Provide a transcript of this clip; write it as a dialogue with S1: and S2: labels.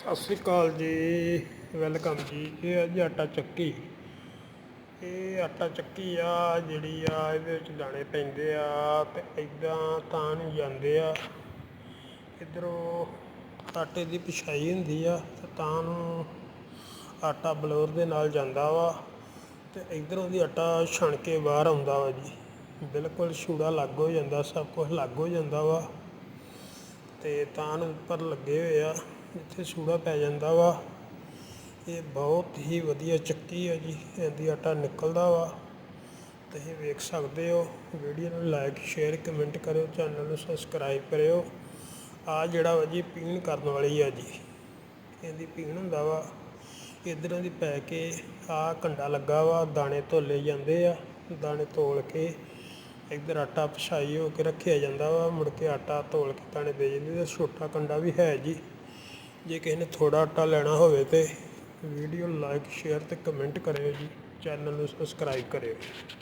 S1: ਸਤਿ ਸ਼੍ਰੀ ਅਕਾਲ ਜੀ, ਵੈਲਕਮ ਜੀ। ਇਹ ਆ ਜੀ ਆਟਾ ਚੱਕੀ। ਇਹ ਆਟਾ ਚੱਕੀ ਆ, ਜਿਹੜੀ ਆ ਇਹਦੇ ਵਿੱਚ ਦਾਣੇ ਪੈਂਦੇ ਆ ਤੇ ਇਦਾਂ ਤਾਂ ਨੂੰ ਜਾਂਦੇ ਆ। ਇਧਰੋਂ ਆਟੇ ਦੀ ਪਿਛਾਈ ਹੁੰਦੀ ਆ ਤੇ ਤਾਂ ਨੂੰ ਆਟਾ ਬਲੌਰ ਦੇ ਨਾਲ ਜਾਂਦਾ ਵਾ ਤੇ ਇਧਰੋਂ ਦੀ ਆਟਾ ਛਣ ਕੇ ਬਾਹਰ ਆਉਂਦਾ ਵਾ ਜੀ। ਬਿਲਕੁਲ ਛੂੜਾ ਲੱਗ ਹੋ ਜਾਂਦਾ, ਸਭ ਕੁਝ ਲੱਗ ਹੋ ਜਾਂਦਾ ਵਾ ਤੇ ਤਾਂ ਨੂੰ ਉੱਪਰ ਲੱਗੇ ਹੋਏ ਆ। ਜਿੱਥੇ ਸੂੜਾ ਪੈ ਜਾਂਦਾ ਵਾ। ਇਹ ਬਹੁਤ ਹੀ ਵਧੀਆ ਚੱਕੀ ਹੈ ਜੀ। ਇਹਦੀ ਆਟਾ ਨਿਕਲਦਾ ਵਾ। ਤੁਸੀਂ ਵੇਖ ਸਕਦੇ ਹੋ। ਵੀਡੀਓ ਨੂੰ ਲਾਈਕ, ਸ਼ੇਅਰ, ਕਮੈਂਟ ਕਰਿਓ। ਚੈਨਲ ਨੂੰ ਸਬਸਕ੍ਰਾਈਬ ਕਰਿਓ। ਆ ਜਿਹੜਾ ਵਾ ਜੀ ਪੀਣ ਕਰਨ ਵਾਲੀ ਆ ਜੀ। ਇਹਦੀ ਪੀਣ ਹੁੰਦਾ ਵਾ। ਇਧਰੋਂ ਦੀ ਪੈ ਕੇ ਆ ਕੰਡਾ ਲੱਗਾ ਵਾ। ਦਾਣੇ ਧੋਲੇ ਜਾਂਦੇ ਆ। ਦਾਣੇ ਤੋਲ ਕੇ ਇੱਧਰ ਆਟਾ ਪਛਾਈ ਹੋ ਕੇ ਰੱਖਿਆ ਜਾਂਦਾ ਵਾ। ਮੁੜ ਕੇ ਆਟਾ ਤੋਲ ਕੇ ਦਾਣੇ ਦੇ ਜਾਂਦੇ ਤੇ ਛੋਟਾ ਕੰਡਾ ਵੀ ਹੈ ਜੀ। ਜੇ ਕਿਸੇ ਨੇ ਥੋੜਾ ਆਟਾ ਲੈਣਾ ਹੋਵੇ ਤੇ ਵੀਡੀਓ ਲਾਈਕ ਸ਼ੇਅਰ ਤੇ ਕਮੈਂਟ ਕਰਿਓ ਜੀ ਚੈਨਲ ਨੂੰ ਸਬਸਕ੍ਰਾਈਬ ਕਰਿਓ।